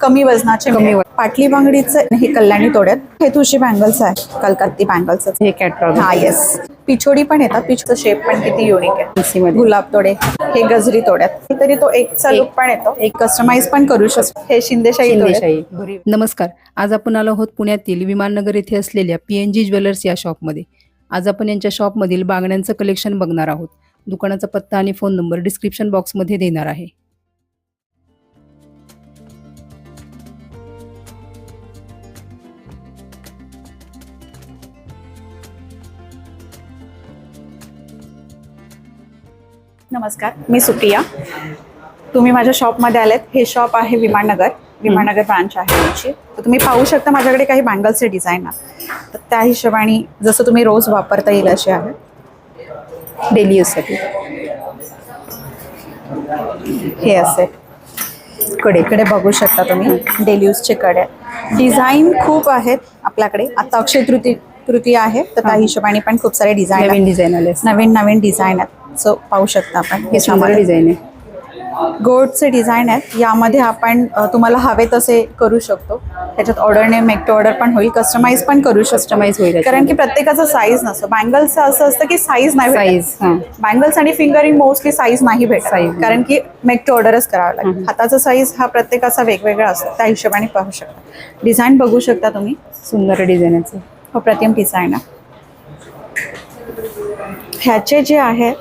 कमी वजनाचे कमी मिळेल. वजन. पाटली बांगडीचं हे कल्याणी तोड्यात. हे तुळशी बँगल्स आहे. कलकत्ती बँगल्स हे कॅटलॉग हा येस पिछोडी पण येतात. पिछचा शेप पण किती युनिक आहे. मध्ये. गुलाब तोडे. हे गजरी तोड्यात. तरी तो एकचा लुक पण येतो. एक कस्टमाइज पण करू शकतो. हे शिंदेशाही तोड्यात. शिंदेशाही. नमस्कार. आज आपण आलो आहोत पुण्यातील विमाननगर येथे असलेल्या पी एन जी ज्वेलर्स या शॉपमध्ये. आज आपण यांच्या शॉपमधील बांगड्यांचं कलेक्शन बघणार आहोत. दुकानाचा पत्ता आणि फोन नंबर डिस्क्रिप्शन बॉक्समध्ये देणार आहे. नमस्कार मी सुप्रिया. तुम्ही माझ्या शॉपमध्ये आलेत. हे शॉप आहे विमाननगर. विमाननगर ब्रांच आहे यांची तर तुम्ही पाहू शकता माझ्याकडे काही बँगल्सचे डिझाईन आहे तर त्या हिशोबाने जसं तुम्ही रोज वापरता येईल असे आहे. डेली यूजसाठी हे असे. कडे कडे बघू शकता तुम्ही. डेली यूजचे कडे. डिझाईन खूप आहेत आपल्याकडे. आता अक्षय तृती तृतीय आहे. तर त्या. हिशोबाने पण खूप सारे डिझाईन नवीन डिझाईन आले नवीन नवीन डिझाईन आहेत. सो पाहू शकता आपण. हे सुंदर याच्यामध्ये. डिझाईन आहे. गोल्डचे डिझाईन आहेत. यामध्ये आपण तुम्हाला हवे तसे करू शकतो. त्याच्यात ऑर्डरने मेक टू ऑर्डर पण होईल. कस्टमाइज पण करू शकतो. Customize होईल कारण की प्रत्येकाचा साईज नसतो. बँगल्सचं असं असतं की साईज नाही साईज हां. बँगल्स आणि फिंगरिंग मोस्टली साईज नाही भेटत. कारण की मेक टू ऑर्डरच करावं लागेल. हाताचा साईज हा प्रत्येकाचा वेगवेगळा असतो. त्या हिशोबाने पाहू शकता. डिझाईन बघू शकता तुम्ही. सुंदर डिझाईनचं अप्रतिम डिझाईन आहे ह्याचे जे आहे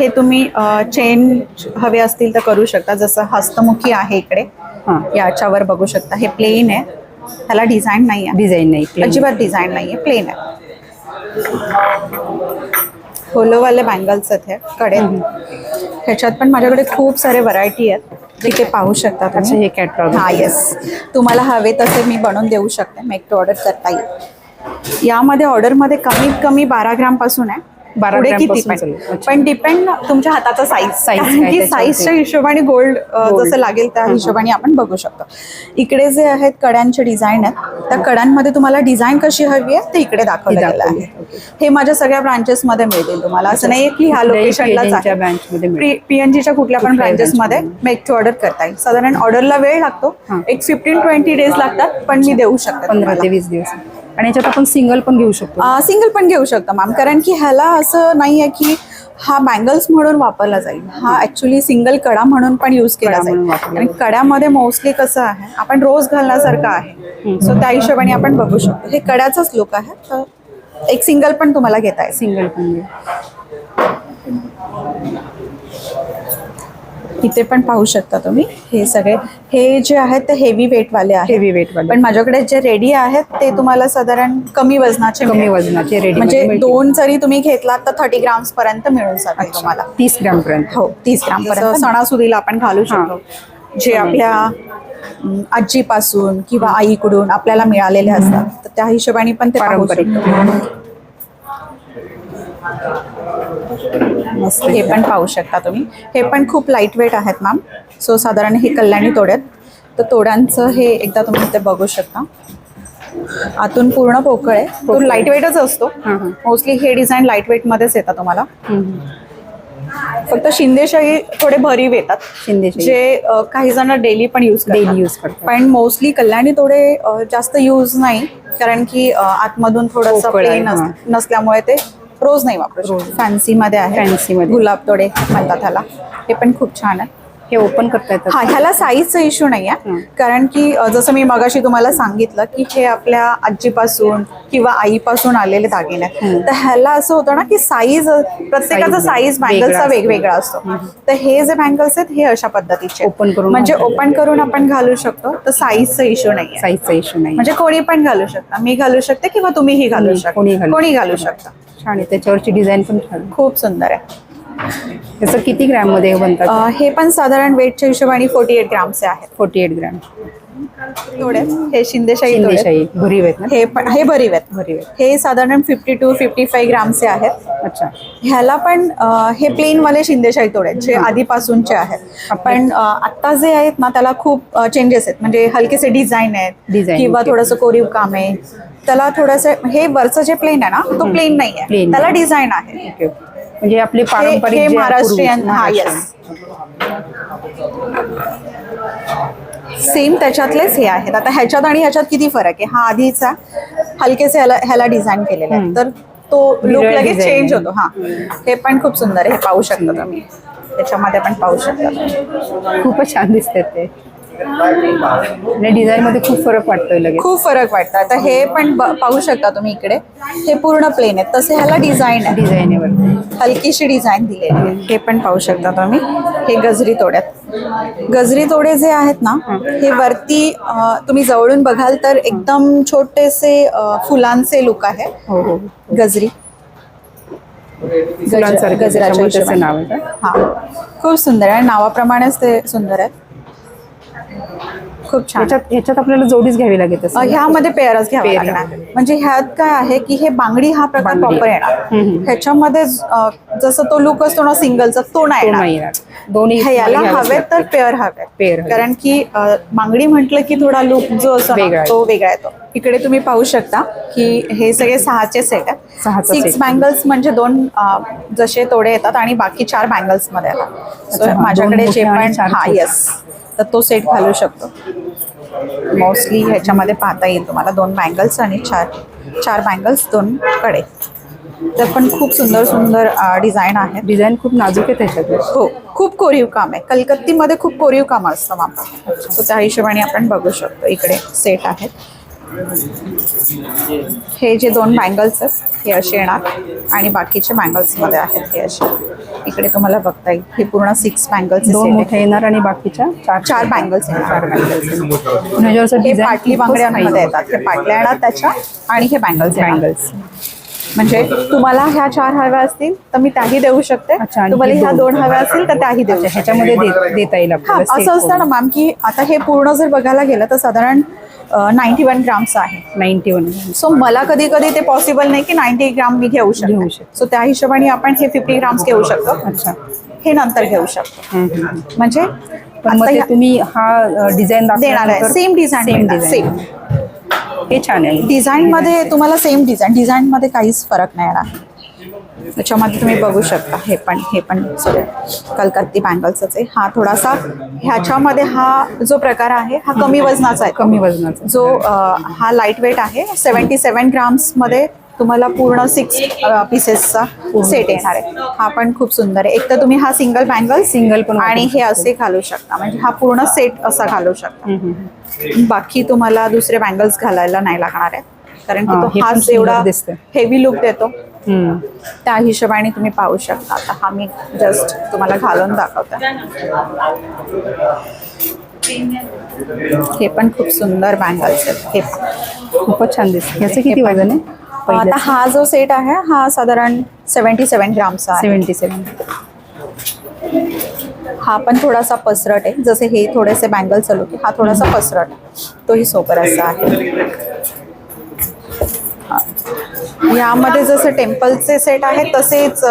हे तुम्ही चेन हवे असतील तर करू शकता. जसं हस्तमुखी आहे इकडे. याच्यावर बघू शकता. हे प्लेन आहे. त्याला डिझाईन नाही आहे. डिझाईन नाही. अजिबात डिझाईन नाही आहे. प्लेन आहे. होलोवाले बँगल्स आहेत हे. कडे. ह्याच्यात पण माझ्याकडे खूप सारे व्हरायटी आहेत. तिथे पाहू शकता तुम्ही. हे कॅटलॉग हा येस तुम्हाला हवे तसे मी बनवून देऊ शकते. मेक टू ऑर्डर करता येईल. यामध्ये ऑर्डरमध्ये कमीत कमी बारा ग्रामपासून आहे. 12 पुढे किती पण. पण डिपेंड तुमच्या हाताचा साईज Size कारण काय की त्याच्यावरती. साईजच्या हिशोबाने गोल्ड Gold. जसं लागेल त्या. हिशोबाने आपण बघू शकतो इकडे जे आहेत कड्यांचे डिझाईन आहेत त्या कड्यांमध्ये तुम्हाला डिझाईन कशी हवी आहे ते इकडे दाखवलं ती गेलं दाखवली. आहे हे माझ्या सगळ्या ब्रांचेस मध्ये मिळतील तुम्हाला असं नाही की ह्या कुठल्याही लोकेशनलाच PNG च्या आहे branch मध्ये मिळेल. पीएनजीच्या कुठल्या पण कुठल्याही ब्रांचेस मध्ये मेक टू ऑर्डर करता येईल साधारण ऑर्डरला वेळ लागतो हां. एक फिफ्टीन ट्वेंटी डेज लागतात पण मी देऊ शकते पंधरा तुम्हाला. ते वीस दिवस आणि याच्यात आपण सिंगल पण घेऊ शकतो. सिंगल पण घेऊ शकता मॅम कारण की ह्याला असं नाही आहे की हा बँगल्स म्हणून वापरला जाईल. हा ऍक्च्युली सिंगल कडा म्हणून पण यूज केला जाईल. आणि. कड्यामध्ये मोस्टली कसं आहे आपण रोज घालण्यासारखं आहे. सो त्या हिशोबाने आपण बघू शकतो. हे कड्याचाच लुक आहे. तर एक सिंगल पण तुम्हाला घेता येईल. सिंगल पण इथे पण पाहू शकता तुम्ही हे सगळे. हे जे आहेत ते हेवी वेटवाले आहेत. हेवी वेट वाले. पण माझ्याकडे जे रेडी आहेत ते तुम्हाला साधारण कमी वजनाचे कमी मिळेल. वजनाचे रेडी म्हणजे दोन जरी तुम्ही घेतलात तर थर्टी ग्राम्स पर्यंत मिळून जातील तुम्हाला. तीस ग्राम पर्यंत. हो तीस ग्राम पर्यंत. सणासुदीला आपण घालू शकतो. जे आपल्या अम, आजीपासून किंवा आईकडून आपल्याला मिळालेले असतात. तर त्या हिशोबाने पण ते पाहू पारंपरिक. शकतो. हे पण पाहू शकता तुम्ही हे पण खूप लाइट वेट आहेत मॅम सो साधारण हे कल्याणी तोड्यात तर तोड्यांचं हे एकदा तुम्ही इथे बघू शकता आतून पूर्ण पोकळ आहे तो. लाइट वेटच असतो. मोस्टली हे डिझाईन लाइट वेट मध्येच येतात तुम्हाला. फक्त शिंदेशाही थोडे भरीव येतात शिंदेशाही. जे काही जण डेली पण यूज Daily use करतात. पण मोस्टली कल्याणी थोडे जास्त यूज नाही कारण की आतमधून थोडंसं प्लेन. नसल्यामुळे ते रोज नाही वापरू रोज. फॅन्सी मध्ये आहे Fancy मध्ये. गुलाब तोडे म्हणतात ह्याला हे पण खूप छान आहे हे ओपन करता येतात. हा ह्याला साईजचा इश्यू नाही आहे. कारण की जसं मी मगाशी तुम्हाला सांगितलं की हे आपल्या आजीपासून किंवा आईपासून आलेले दागिने. आहेत. तर ह्याला असं होतं ना की साईज प्रत्येकाचा साईज असतो. वेगवेगळा असतो. तर हे जे बँगल्स आहेत हे अशा पद्धतीचे. Open करून म्हणजे ओपन करून आपण घालू शकतो तर साईजचा इश्यू नाही साईजचा इश्यू नाही म्हणजे कोणी पण घालू शकता. मी घालू शकते किंवा तुम्हीही घालू शकता. कोणी घालू शकतं. आहे. त्याच्यावरची डिझाईन पण खूप सुंदर आहे. त्याचं किती ग्रॅममध्ये बनतात हे पण साधारण वेटच्या हिशोबाने फोर्टी एट ग्रामचे आहेत. Forty eight gram. तोडे हे शिंदेशाही तोडे शिंदेशाही. भरीव आहेत ना? हे पण हे भरीव आहेत. भरीव आहेत. हे साधारण फिफ्टी टू फिफ्टी फाईव्ह ग्रामचे आहेत. अच्छा. ह्याला पण अ, हे प्लेन वाले शिंदेशाही तोडे जे आधीपासूनचे आहेत. पण अ, आत्ता जे आहेत ना त्याला खूप चेंजेस आहेत. म्हणजे हलकेसे डिझाईन आहेत. Design, किंवा okay. थोडंसं कोरीव काम आहे. त्याला थोडंसं हे वरचं जे प्लेन आहे ना तो प्लेन नाही आहे Plain. त्याला डिझाईन आहे. ओके म्हणजे आपले पारंपरिक हे महाराष्ट्रीयन हा. येस सेम त्याच्यातलेच हे आहेत. आता ह्याच्यात आणि ह्याच्यात किती फरक आहे? हा आधीचा हलकेसे ह्याला ह्याला डिझाईन केलेला आहे. तर तो लुक लगेच चेंज. होतो. हा. हे पण खूप सुंदर आहे. हे पाहू शकता तुम्ही. त्याच्यामध्ये पण पाहू शकता. खूपच छान दिसतात ते. आणि डिझाईन मध्ये खूप फरक वाटतोय लगेच. खूप फरक वाटतं आता हे पण ब- पाहू शकता तुम्ही इकडे. हे पूर्ण प्लेन आहे तसे ह्याला डिझाईन आहे. डिझाईन आहे वरती हलकीशी डिझाईन दिलेली आहे. हे पण पाहू शकता तुम्ही. हे गजरी तोड्यात. गजरी तोडे जे आहेत ना हे. वरती अ, तुम्ही जवळून बघाल तर एकदम छोटेसे अ, फुलांचे लुक आहे. हो हो गजरी. फुलांसारखं गजराच्या हिशोबाने. नाव आहे का? हा. खूप सुंदर आहे. नावाप्रमाणेच ते सुंदर आहेत खूप छान ह्याच्यात ह्याच्यात आपल्याला जोडीच घ्यावी लागेल ह्यामध्ये पेअरच घ्यावा. लागणार म्हणजे ह्यात काय आहे की हे बांगडी हा प्रकार बांगडी. प्रॉपर येणार हम्म. ह्याच्यामध्ये अ, जसं तो लुक असतो ना सिंगलचा तो नाही तो नाही येणार दोन्ही हे याला हवे तर. पेअर हवे पेअर हवे. कारण की अ, बांगडी म्हटलं की थोडा लुक जो असतो ना, वेगळा. तो वेगळा येतो इकडे तुम्ही पाहू शकता की हे सगळे सहाचे सेट आहेत. सिक्स. बँगल्स म्हणजे दोन अ, जसे तोडे येतात आणि बाकी चार बँगल्समध्ये येतात. So, हा, माझ्याकडे दोन जे मोठे आणि पण चार हा छोटे. येस तर तो सेट घालू शकतो. मोस्टली ह्याच्यामध्ये पाहता येईल तुम्हाला दोन बँगल्स आणि चार चार बँगल्स दोन कडे तर पण खूप सुंदर सुंदर डिझाईन आहेत डिझाईन खूप नाजूक आहे त्याच्यात हो खूप कोरीव काम आहे. कलकत्तीमध्ये खूप कोरीव काम असतं मामा. सो त्या हिशोबाने आपण बघू शकतो. इकडे सेट आहेत. हे जे दोन बँगल्स आहेत हे असे येणार. आणि बाकीचे बँगल्समध्ये आहेत हे असे इकडे तुम्हाला बघता येईल. हे पूर्ण सिक्स बँगल्स दोन मोठे येणार आणि बाकीच्या चार चार बँगल्स येणार. चार बँगल्स ह्याच्यावरचं हे पाटली बांगड्यांमध्ये. येतात. हे पाटल्या येणार त्याच्या आणि हे बँगल्स बँगल्स म्हणजे तुम्हाला ह्या चार हव्या असतील तर मी त्याही देऊ शकते. तुम्हाला ह्या दोन. हव्या असतील तर त्याही देऊ शकते. ह्याच्यामध्ये दे- देता येईल असं असतं ना. मॅम की आता हे पूर्ण जर बघायला गेलं तर साधारण नाईन्टी वन ग्रामचं आहे. 91 सो मला कधी कधी ते पॉसिबल नाही की नाईन्टी ग्राम मी घेऊ घेऊ शकते. शकते. सो त्या हिशोबाने आपण हे फिफ्टी ग्राम्स घेऊ शकतो. अच्छा. हे नंतर घेऊ शकतो. हम्म, हम्म. म्हणजे पण मग आता ते ह्या- तुम्ही हा डिझाईन देणार आहे. Same design same same design हे छान आहे. डिझाईन मध्ये तुम्हाला सेम डिझाईन डिझाईन मध्ये काहीच फरक नाही येणार त्याच्यामध्ये तुम्ही बघू शकता. हे पण हे पण सगळे कलकत्ती बँगल्सच आहे हा थोडासा ह्याच्यामध्ये हा जो प्रकार आहे हा कमी वजनाचा आहे. कमी वजनाचा. जो हा लाइट वेट आहे सेवन्टी सेवन ग्राम्समध्ये तुम्हाला पूर्ण सिक्स पीसेसचा सेट येणार आहे. हा पण खूप सुंदर आहे. एक तर तुम्ही हा सिंगल बँगल Single पण आणि हे असे घालू शकता. म्हणजे हा पूर्ण सेट असा घालू शकता. बाकी तुम्हाला दुसरे बँगल्स घालायला नाही लागणार आहे. कारण की तो हे हाच एवढा. हेवी लुक देतो. त्या हिशोबाने तुम्ही पाहू शकता. आता हा मी जस्ट तुम्हाला घालून दाखवते. हे पण खूप सुंदर बँगल्स आहेत हे. खूपच छान दिसते. याचं किती वजन आहे? आता हा जो सेट आहे हा साधारण सेवन्टी सेवन ग्रामचा आहे. सेव्हन्टी सेवन हा पण थोडासा पसरट आहे. जसे हे थोडेसे बँगल चालू की हा थोडासा पसरट. तोही सोबर असा आहे. यामध्ये जसं टेम्पलचे सेट आहेत तसेच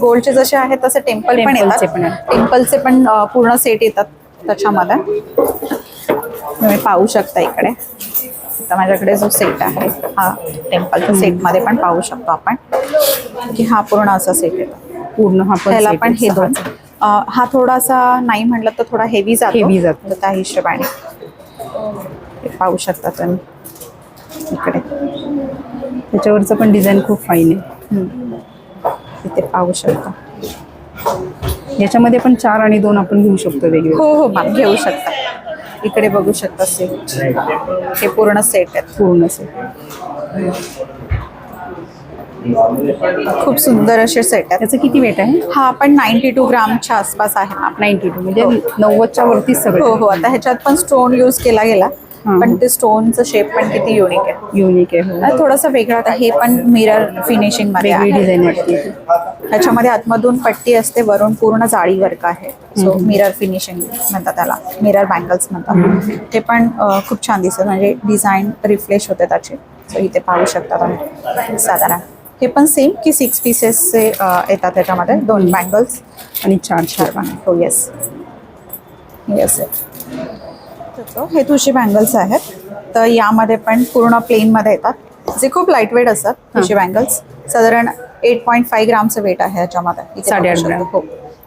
गोल्डचे जसे आहेत तसे टेम्पल पण येतात. टेम्पलचे पण पूर्ण सेट येतात त्याच्यामध्ये. तुम्ही पाहू शकता इकडे. माझ्याकडे जो सेट आहे हा टेम्पलच्या सेटमध्ये पण पाहू शकतो आपण की हा पूर्ण असा सेट येतो. पूर्ण हा पण आहे, हे दोन. हा थोडासा नाही म्हटलं तर थोडा हेवी जातो. Heavy जातो. त्या हिशोबाने. पाहू शकता तुम्ही. इकडे. त्याच्यावरचं पण डिझाईन खूप फाईन आहे. इथे पाहू शकता. याच्यामध्ये पण चार आणि दोन आपण घेऊ शकतो वेगवेगळे. हो हो मॅम घेऊ शकता. इकडे बघू शकता सेट हे पूर्ण सेट आहेत. पूर्ण सेट खूप सुंदर असे सेट आहेत. त्याचं किती वेट आहे? हा पण नाईन्टी टू ग्रामच्या आसपास आहे मॅम नाईन्टी टू म्हणजे नव्वदच्या वरतीच हो सगळं. हो आता ह्याच्यात पण स्टोन यूज केला गेला. हां. पण ते स्टोनचं शेप पण किती युनिक आहे. युनिक आहे हो. थोडंसं वेगळं हे पण मिरर फिनिशिंग वेगळी आहे. डिझाईन वाटते ती. ह्याच्यामध्ये आतमधून पट्टी असते वरून पूर्ण जाळी वर्क आहे. सो मिरर फिनिशिंग म्हणतात त्याला मिरर बँगल्स म्हणतात. ते पण खूप छान दिसत म्हणजे डिझाईन रिफ्लेश होते त्याचे. सो इथे पाहू शकता तुम्ही. साधारण. हे पण सेम की सिक्स पीसेसचे येतात त्याच्यामध्ये दोन बँगल्स आणि चार चार बँगल हो येस येस हे तुळशी बँगल्स आहेत. तर यामध्ये पण पूर्ण प्लेनमध्ये येतात. जे खूप लाइट वेट असतात तुळशी बँगल्स साधारण एट पॉईंट फाईव्ह ग्रामचं वेट आहे याच्यामध्ये. शकता. हो.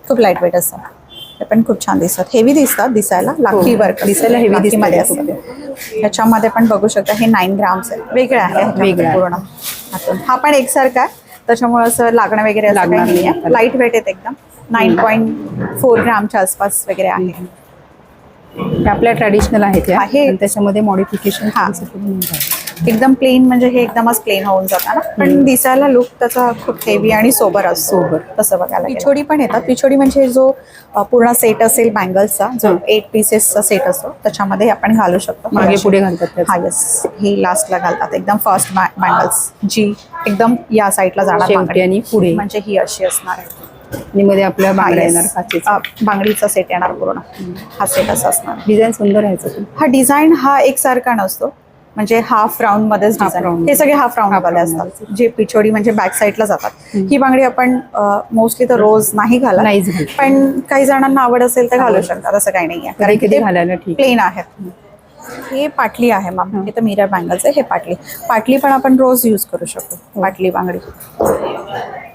खूप लाइट वेट असतात. हे पण खूप छान दिसतात. हेवी दिसतात दिसायला. लाखी वर्क हो. दिसायला heavy दिसतात मध्ये या असते. ह्याच्यामध्ये पण बघू शकता हे नाईन ग्राम्स आहे वेगळं आहे वेगळं आहे. पूर्ण. हा पण एकसारखा आहे. त्याच्यामुळे असं लागणं वगैरे असं लागणार काही नाही आपल्याला. लाइट वेट आहेत एकदम. नाईन पॉईंट फोर ग्रामच्या आसपास वगैरे आहे. आपल्या ट्रॅडिशनल आहेत आहे. त्याच्यामध्ये मॉडिफिकेशन हा. एकदम प्लेन म्हणजे हे एकदमच प्लेन होऊन जातं ना पण दिसायला लुक त्याचा खूप हेवी आणि सोबर असतो सोबर. तसं बघायला पिछोडी पण येतात पिछोडी म्हणजे जो अ, पूर्ण सेट असेल बँगल्सचा जो. एट पीसेसचा सेट असतो त्याच्यामध्ये आपण घालू शकतो मागे पुढे घालतात त्याचं. हा येस ही लास्टला घालतात एकदम फर्स्ट बँगल्स जी एकदम या साईडला जाणार शेवटी. आणि पुढे. म्हणजे ही अशी असणार आहे आणि मध्ये आपल्या बांगड्या हा, येणार. काचेचा बांगडीचा सेट येणार पूर्ण. हा सेट असा असणार. डिझाईन सुंदर आहे. हा डिझाईन हा एकसारखा नसतो. म्हणजे हाफ राऊंड मध्येच डिझाईन. हे सगळे हाफ राऊंड वाले असतात. जे पिछोडी म्हणजे बॅक साईडला जातात. ही बांगडी आपण मोस्टली तर रोज नाही घालत. घालत. पण काही जणांना आवड असेल तर घालू शकतात. असं काही नाही आहे प्लेन आहेत. हे पाटली आहे मॅम. हे. तर मिरर बँगल्स आहे हे पाटली. पाटली पण आपण रोज यूज करू शकतो पाटली बांगडी.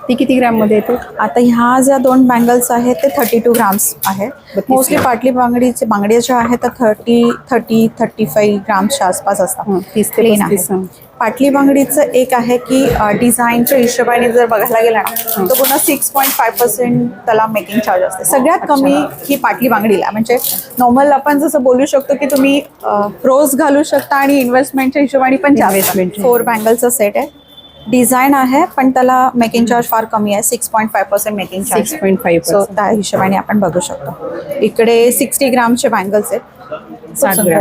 ती किती ग्रॅममध्ये येते? आता ह्या ज्या दोन बँगल्स आहेत ते थर्टी टू ग्राम्स आहेत मोस्टली पाटली बांगडीचे बांगड्या ज्या आहेत त्या थर्टी थर्टी थर्टी फाईव्ह ग्राम्सच्या आसपास हं, असतात तीस ते प्लेन आहे. हं. पाटली बांगडीचं एक आहे की डिझाईनच्या हिशोबाने जर बघायला गेला ना तर पुन्हा सिक्स पॉईंट फाय पर्सेंट त्याला मेकिंग चार्ज असते. सगळ्यात कमी ही पाटली बांगडीला म्हणजे नॉर्मल आपण जसं बोलू शकतो की तुम्ही रोज घालू शकता आणि इन्व्हेस्टमेंटच्या हिशोबाने पण Investment. फोर बँगलचा सेट आहे. डिझाईन आहे पण त्याला मेकिंग चार्ज फार कमी आहे. Six point five percent making charge 6.5% so त्या हिशोबाने आपण बघू शकतो. इकडे सिक्स्टी ग्रामचे बँगल्स आहेत.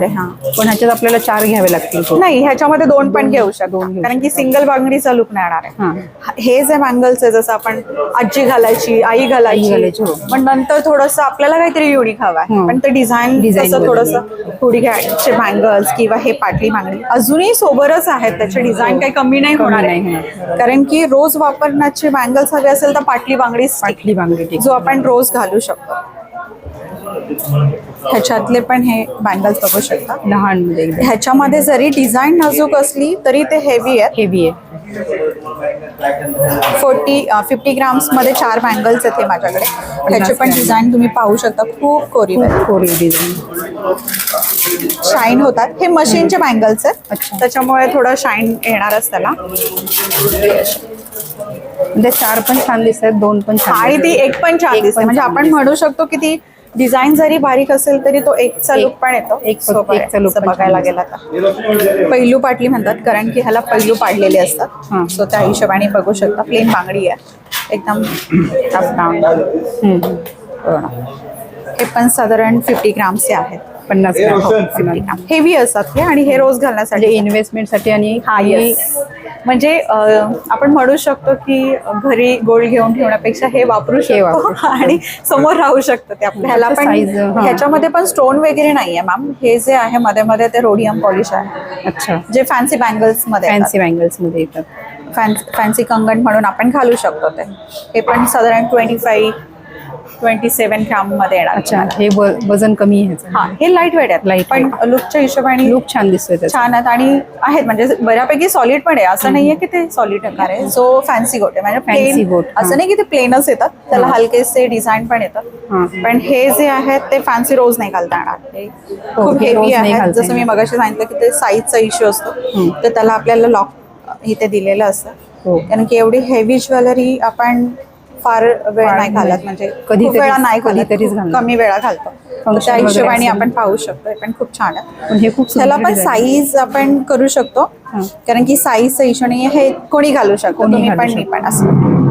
हा. पण ह्याच्यात आपल्याला चार घ्यावे लागतील. नाही ह्याच्यामध्ये दोन पण घेऊ शकतो घेऊ कारण की सिंगल बांगडीचा लुक नाही येणार आहे. हा. जे बँगल्स आहे जसं आपण आजी घालायची आई घालायची हो. पण नंतर थोडंसं आपल्याला काहीतरी युनिक हवं आहे. पण ते डिझाईन बदलली. थोडंसं थोडी घ्यायचे बँगल्स किंवा हे पाटली बांगडी अजूनही सोबरच आहेत. त्याचे डिझाईन काही कमी नाही होणार नाही आहे. कारण की रोज वापरण्याचे बँगल्स हवे असेल तर पाटली बांगडी पाटली बांगडी जो आपण रोज घालू शकतो. ह्याच्यातले पण हे बँगल्स बघू शकता. लहान एकदम. ह्याच्यामध्ये जरी डिझाईन नाजूक असली तरी ते हेवी आहेत. हेवी आहे. फोर्टी फिफ्टी ग्राम्समध्ये चार बँगल्स आहेत हे माझ्याकडे. ह्याचे पण. डिझाईन तुम्ही पाहू शकता. खूप आहेत. कोरी डिझाईन शाईन होतात. हे मशीनचे बँगल्स आहेत. त्याच्यामुळे थोडं शाईन येणारच त्याला. म्हणजे चार पण छान दिसतात दोन पण छान आणि ती. एक पण छान दिसते. म्हणजे आपण दिसते. म्हणू शकतो की ती डिझाईन जरी बारीक असेल तरी तो एकचा एक- लुक पण येतो. एक- एकचा छान बघायला गेला तर. पैलू पाटली म्हणतात कारण की ह्याला पैलू पाडलेले असतात. हां. सो त्या हिशोबाने बघू शकता. प्लेन बांगडी आहे. एकदम. पूर्ण. हे पण साधारण फिफ्टी ग्रामचे आहेत. पन्नास ग्रॅम हो, हेवी असतात हे आणि हे रोज घालण्यासाठी. म्हणजे इन्व्हेस्टमेंटसाठी आणि हा येस म्हणजे आपण म्हणू शकतो की घरी गोल्ड घेऊन ठेवण्यापेक्षा हे वापरू हे वापरू शकतो. आणि समोर राहू शकतं ते आपल्या. ह्याला पण हा. ह्याच्यामध्ये पण स्टोन वगैरे नाहीये मॅम हे जे आहे मध्ये मध्ये ते रोडियम पॉलिश आहे. अच्छा. जे फॅन्सी बँगल्समध्ये फॅन्सी बँगल्समध्ये येतात. फॅन्सी कंगण म्हणून आपण घालू शकतो ते. हे पण साधारण ट्वेंटी फाईव्ह ट्वेंटी सेवन ग्राममध्ये येणार. अच्छा हे वजन कमी आहे. हा हे लाइट वेट आहेत. Light पण लुकच्या हिशोबाने लुक छान दिसतोय छान आहेत आणि आहेत म्हणजे बऱ्यापैकी सॉलिड पण आहे. असं नाहीये की ते सॉलिड येणार आहे. जो फॅन्सी गोट आहे. म्हणजे प्लेन. असं नाही की ते प्लेनच येतात. त्याला हलकेसे डिझाईन पण येतात. पण हे जे आहेत ते फॅन्सी रोज नाही घालता येणार. हो, खूप हेवी आहेत. घालता जसं मी. मगाशी सांगितलं की ते साईजचा इश्यू असतो. तर त्याला आपल्याला लॉक इथे दिलेलं असतं. हो. कारण की एवढी हेवी ज्वेलरी आपण फार वेळ नाही घालत. म्हणजे खूप वेळा नाही घालत कधीतरीच. कमी वेळा घालतो त्या हिशोबाने. आपण पाहू शकतो पण खूप छान आहे त्याला पण. साईज आपण करू शकतो. कारण की साईजचा इश्यू नाही हे कोणी घालू शकतो घालू पण मी. पण असं